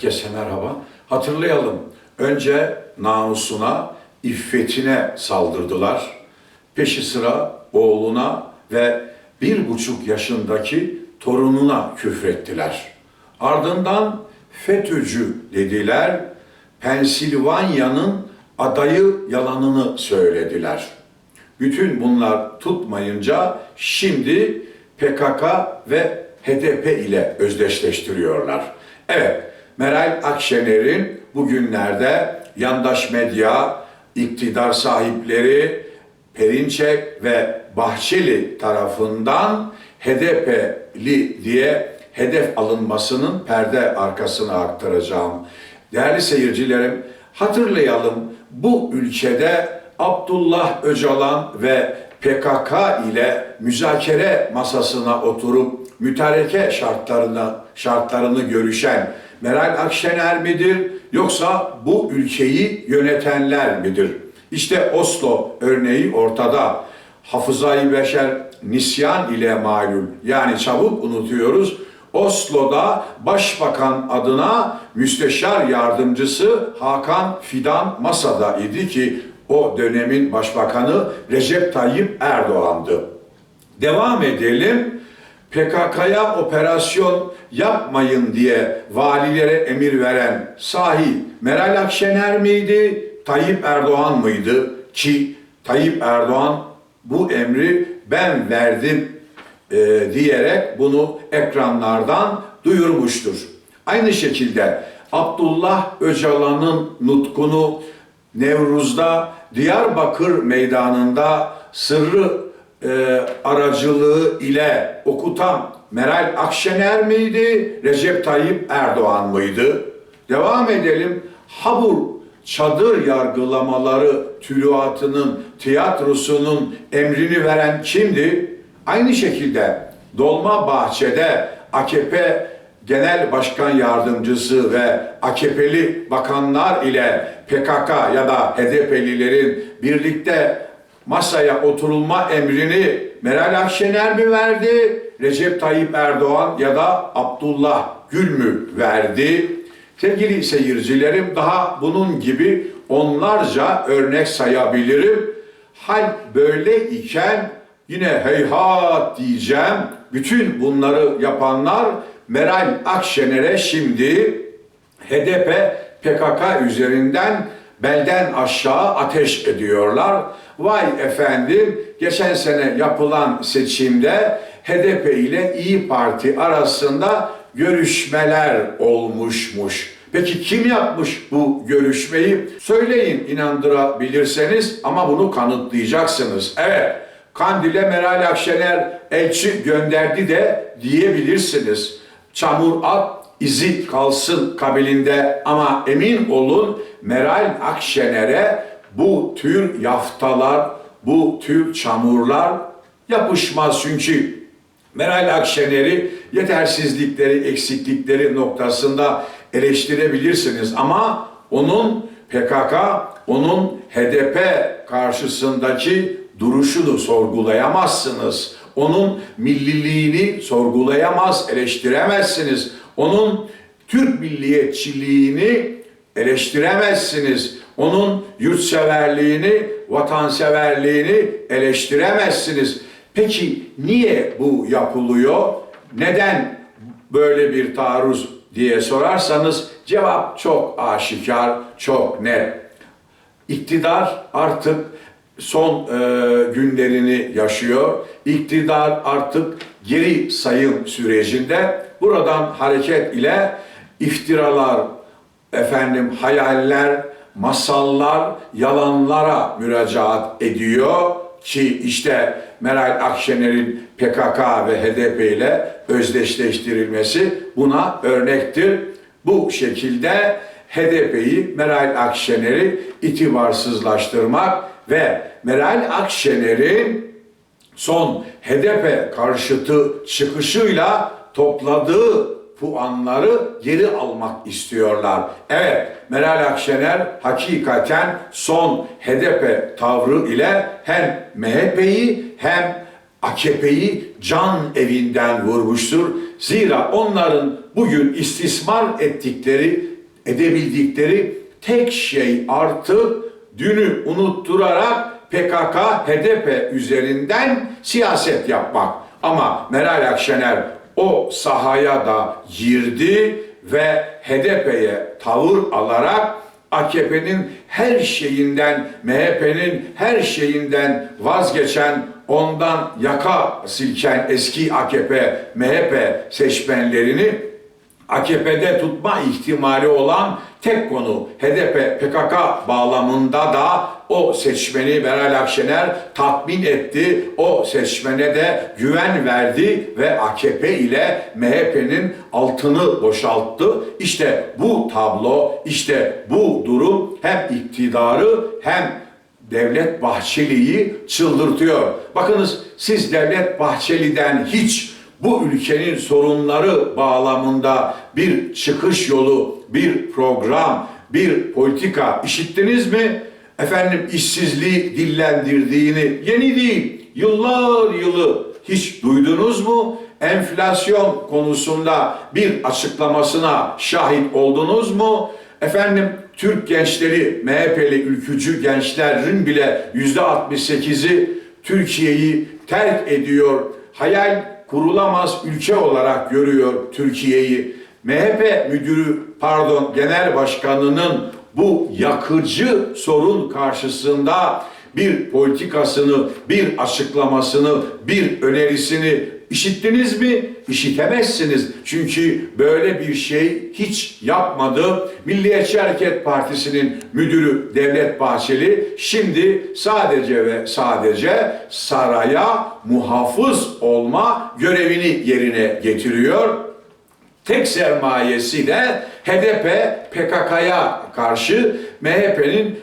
Herkese merhaba. Hatırlayalım. Önce namusuna, iffetine saldırdılar. Peşi sıra oğluna ve bir buçuk yaşındaki torununa küfrettiler. Ardından FETÖ'cü dediler. Pensilvanya'nın adayı yalanını söylediler. Bütün bunlar tutmayınca şimdi PKK ve HDP ile özdeşleştiriyorlar. Evet, Meral Akşener'in bugünlerde yandaş medya, iktidar sahipleri, Perinçek ve Bahçeli tarafından HDP'li diye hedef alınmasının perde arkasına aktaracağım. Değerli seyircilerim, hatırlayalım bu ülkede Abdullah Öcalan ve PKK ile müzakere masasına oturup mütareke şartlarına şartlarını görüşen Meral Akşener midir yoksa bu ülkeyi yönetenler midir? İşte Oslo örneği ortada. Hafızayı beşer nisyan ile malum yani çabuk unutuyoruz. Oslo'da başbakan adına müsteşar yardımcısı Hakan Fidan masada idi ki o dönemin başbakanı Recep Tayyip Erdoğan'dı. Devam edelim. PKK'ya operasyon yapmayın diye valilere emir veren sahi Meral Akşener miydi, Tayyip Erdoğan mıydı? Ki Tayyip Erdoğan bu emri ben verdim e, diyerek bunu ekranlardan duyurmuştur. Aynı şekilde Abdullah Öcalan'ın nutkunu Nevruz'da Diyarbakır meydanında sırrı e, aracılığı ile okutan Meral Akşener miydi, Recep Tayyip Erdoğan mıydı? Devam edelim. Habur çadır yargılamaları tülüatının, tiyatrosunun emrini veren kimdi? Aynı şekilde Dolma Bahçe'de AKP Genel Başkan Yardımcısı ve AKP'li bakanlar ile PKK ya da HDP'lilerin birlikte masaya oturulma emrini Meral Akşener mi verdi, Recep Tayyip Erdoğan ya da Abdullah Gül mü verdi? Sevgili seyircilerim daha bunun gibi onlarca örnek sayabilirim. Hal böyle iken yine heyhat diyeceğim. Bütün bunları yapanlar Meral Akşener'e şimdi HDP PKK üzerinden belden aşağı ateş ediyorlar. Vay efendim geçen sene yapılan seçimde HDP ile İyi Parti arasında görüşmeler olmuşmuş. Peki kim yapmış bu görüşmeyi? Söyleyin inandırabilirseniz ama bunu kanıtlayacaksınız. Evet, Kandil'e Meral Akşener elçi gönderdi de diyebilirsiniz. Çamur at, izi kalsın kabilinde ama emin olun Meral Akşener'e bu tür yaftalar, bu tür çamurlar yapışmaz çünkü Meral Akşener'i yetersizlikleri, eksiklikleri noktasında eleştirebilirsiniz ama onun PKK, onun HDP karşısındaki duruşunu sorgulayamazsınız. Onun milliliğini sorgulayamaz, eleştiremezsiniz. Onun Türk milliyetçiliğini eleştiremezsiniz. Onun yurtseverliğini, vatanseverliğini eleştiremezsiniz. Peki niye bu yapılıyor? Neden böyle bir taarruz diye sorarsanız cevap çok aşikar, çok net. İktidar artık son e, günlerini yaşıyor. İktidar artık geri sayım sürecinde. Buradan hareket ile iftiralar, efendim hayaller, masallar, yalanlara müracaat ediyor ki işte Meral Akşener'in PKK ve HDP ile özdeşleştirilmesi buna örnektir. Bu şekilde HDP'yi, Meral Akşener'i itibarsızlaştırmak ve Meral Akşener'in son HDP karşıtı çıkışıyla topladığı puanları geri almak istiyorlar. Evet, Meral Akşener hakikaten son HDP tavrı ile hem MHP'yi hem AKP'yi can evinden vurmuştur. Zira onların bugün istismar ettikleri edebildikleri tek şey artık dünü unutturarak PKK, HDP üzerinden siyaset yapmak. Ama Meral Akşener o sahaya da girdi ve HDP'ye tavır alarak AKP'nin her şeyinden, MHP'nin her şeyinden vazgeçen, ondan yaka silken eski AKP, MHP seçmenlerini AKP'de tutma ihtimali olan tek konu HDP PKK bağlamında da o seçmeni Meral Akşener tatmin etti. O seçmene de güven verdi ve AKP ile MHP'nin altını boşalttı. İşte bu tablo, işte bu durum hem iktidarı hem Devlet Bahçeli'yi çıldırtıyor. Bakınız siz Devlet Bahçeli'den hiç bu ülkenin sorunları bağlamında bir çıkış yolu, bir program, bir politika işittiniz mi? Efendim işsizliği dillendirdiğini yeni değil, yıllar yılı hiç duydunuz mu? Enflasyon konusunda bir açıklamasına şahit oldunuz mu? Efendim Türk gençleri, MHP'li ülkücü gençlerin bile yüzde 68'i Türkiye'yi terk ediyor. Hayal kurulamaz ülke olarak görüyor Türkiye'yi. MHP müdürü pardon genel başkanının bu yakıcı sorun karşısında bir politikasını, bir açıklamasını, bir önerisini işittiniz mi? İşitemezsiniz. Çünkü böyle bir şey hiç yapmadı. Milliyetçi Hareket Partisi'nin müdürü Devlet Bahçeli şimdi sadece ve sadece saraya muhafız olma görevini yerine getiriyor. Tek sermayesi de HDP PKK'ya karşı MHP'nin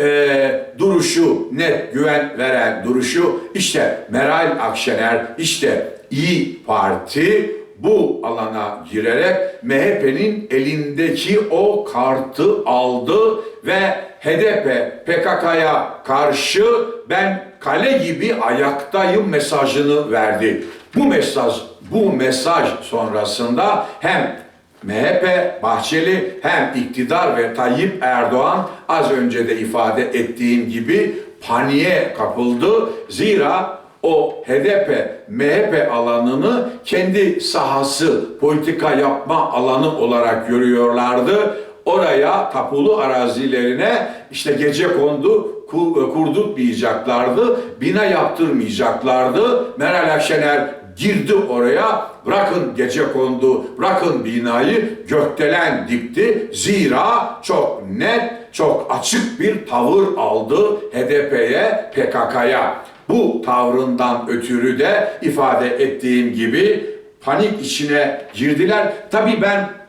e, duruşu, net güven veren duruşu işte Meral Akşener, işte İyi Parti bu alana girerek MHP'nin elindeki o kartı aldı ve HDP PKK'ya karşı ben kale gibi ayaktayım mesajını verdi. Bu mesaj bu mesaj sonrasında hem MHP, Bahçeli hem iktidar ve Tayyip Erdoğan az önce de ifade ettiğim gibi paniğe kapıldı. Zira o HDP, MHP alanını kendi sahası, politika yapma alanı olarak görüyorlardı. Oraya tapulu arazilerine işte gece kondu ku- kurdurtmayacaklardı, bina yaptırmayacaklardı. Meral Akşener girdi oraya, bırakın gece kondu, bırakın binayı gökdelen dikti. Zira çok net, çok açık bir tavır aldı HDP'ye, PKK'ya. Bu tavrından ötürü de ifade ettiğim gibi panik içine girdiler. Tabii ben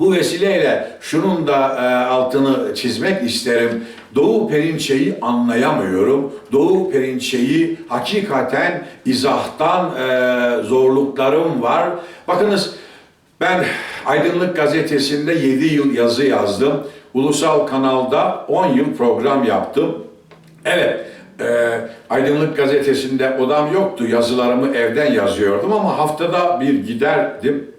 bu vesileyle şunun da e, altını çizmek isterim. Doğu Perinçe'yi anlayamıyorum. Doğu Perinçe'yi hakikaten izahtan e, zorluklarım var. Bakınız ben Aydınlık Gazetesi'nde 7 yıl yazı yazdım. Ulusal kanalda 10 yıl program yaptım. Evet, e, Aydınlık Gazetesi'nde odam yoktu. Yazılarımı evden yazıyordum ama haftada bir giderdim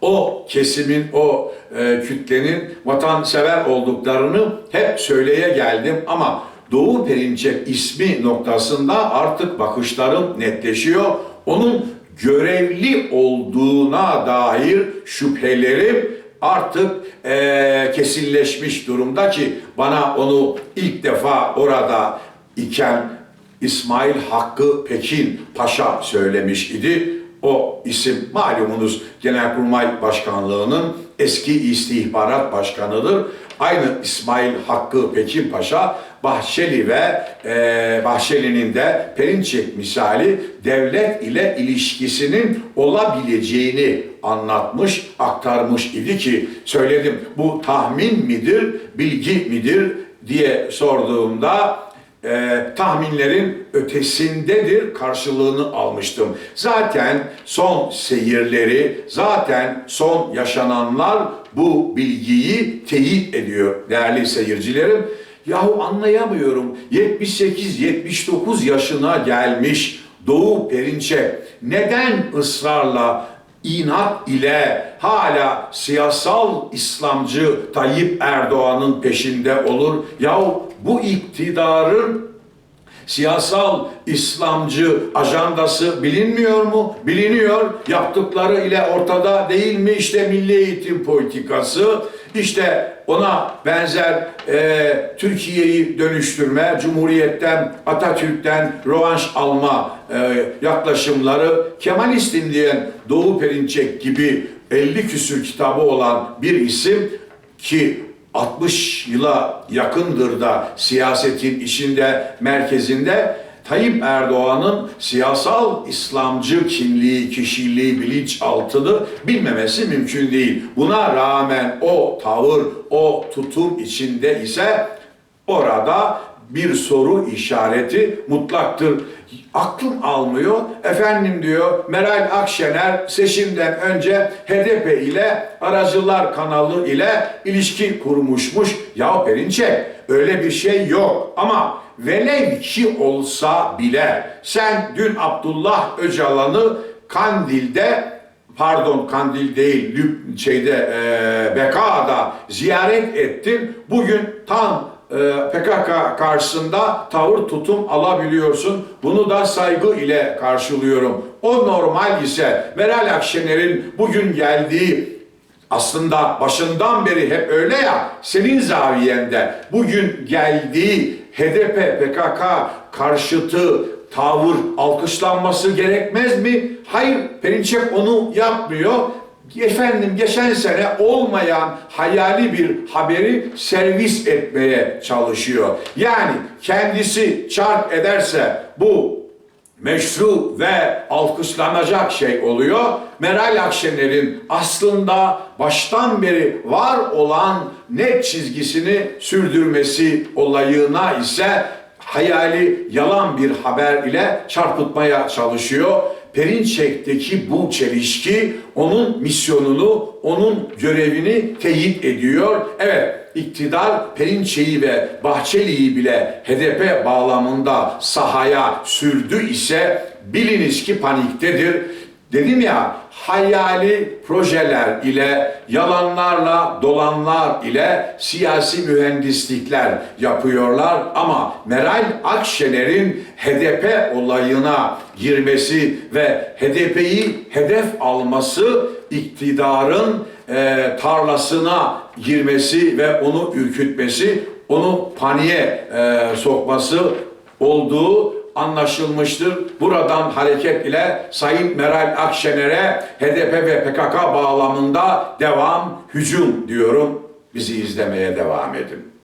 o kesimin, o e, kütlenin vatansever olduklarını hep söyleye geldim ama Doğu Perinçek ismi noktasında artık bakışlarım netleşiyor. Onun görevli olduğuna dair şüphelerim artık e, kesinleşmiş durumda ki bana onu ilk defa orada iken İsmail Hakkı Pekin Paşa söylemiş idi. O isim malumunuz Genelkurmay Başkanlığı'nın eski istihbarat başkanıdır. Aynı İsmail Hakkı Pekin Paşa Bahçeli ve e, Bahçeli'nin de Perinçek misali devlet ile ilişkisinin olabileceğini anlatmış, aktarmış idi ki söyledim bu tahmin midir, bilgi midir diye sorduğumda e, tahminlerin ötesindedir karşılığını almıştım. Zaten son seyirleri, zaten son yaşananlar bu bilgiyi teyit ediyor değerli seyircilerim. Yahu anlayamıyorum. 78-79 yaşına gelmiş Doğu Perinçek neden ısrarla inat ile hala siyasal İslamcı Tayyip Erdoğan'ın peşinde olur. Yahu bu iktidarın siyasal İslamcı ajandası bilinmiyor mu? Biliniyor. Yaptıkları ile ortada değil mi? İşte milli eğitim politikası, işte ona benzer e, Türkiye'yi dönüştürme, Cumhuriyet'ten, Atatürk'ten rövanş alma e, yaklaşımları, Kemalistim diyen Doğu Perinçek gibi 50 küsür kitabı olan bir isim ki 60 yıla yakındır da siyasetin içinde, merkezinde Tayyip Erdoğan'ın siyasal İslamcı kimliği, kişiliği, bilinçaltını bilmemesi mümkün değil. Buna rağmen o tavır, o tutum içinde ise orada bir soru işareti mutlaktır. Aklım almıyor. Efendim diyor Meral Akşener seçimden önce HDP ile aracılar kanalı ile ilişki kurmuşmuş. Ya Perinçek öyle bir şey yok ama velev ki olsa bile sen dün Abdullah Öcalan'ı Kandil'de pardon Kandil değil Lüb şeyde e, Beka'da ziyaret ettin. Bugün tam PKK karşısında tavır tutum alabiliyorsun. Bunu da saygı ile karşılıyorum. O normal ise Meral Akşener'in bugün geldiği aslında başından beri hep öyle ya senin zaviyende bugün geldiği HDP PKK karşıtı tavır alkışlanması gerekmez mi? Hayır Perinçek onu yapmıyor. Efendim geçen sene olmayan hayali bir haberi servis etmeye çalışıyor. Yani kendisi çark ederse bu meşru ve alkışlanacak şey oluyor. Meral Akşener'in aslında baştan beri var olan net çizgisini sürdürmesi olayına ise hayali yalan bir haber ile çarpıtmaya çalışıyor. Perinçek'teki bu çelişki onun misyonunu, onun görevini teyit ediyor. Evet, iktidar Perinçek'i ve Bahçeli'yi bile HDP bağlamında sahaya sürdü ise biliniz ki paniktedir. Dedim ya hayali projeler ile yalanlarla dolanlar ile siyasi mühendislikler yapıyorlar. Ama Meral Akşener'in HDP olayına girmesi ve HDP'yi hedef alması iktidarın e, tarlasına girmesi ve onu ürkütmesi, onu paniğe e, sokması olduğu anlaşılmıştır. Buradan hareket ile Sayın Meral Akşener'e HDP ve PKK bağlamında devam, hücum diyorum. Bizi izlemeye devam edin.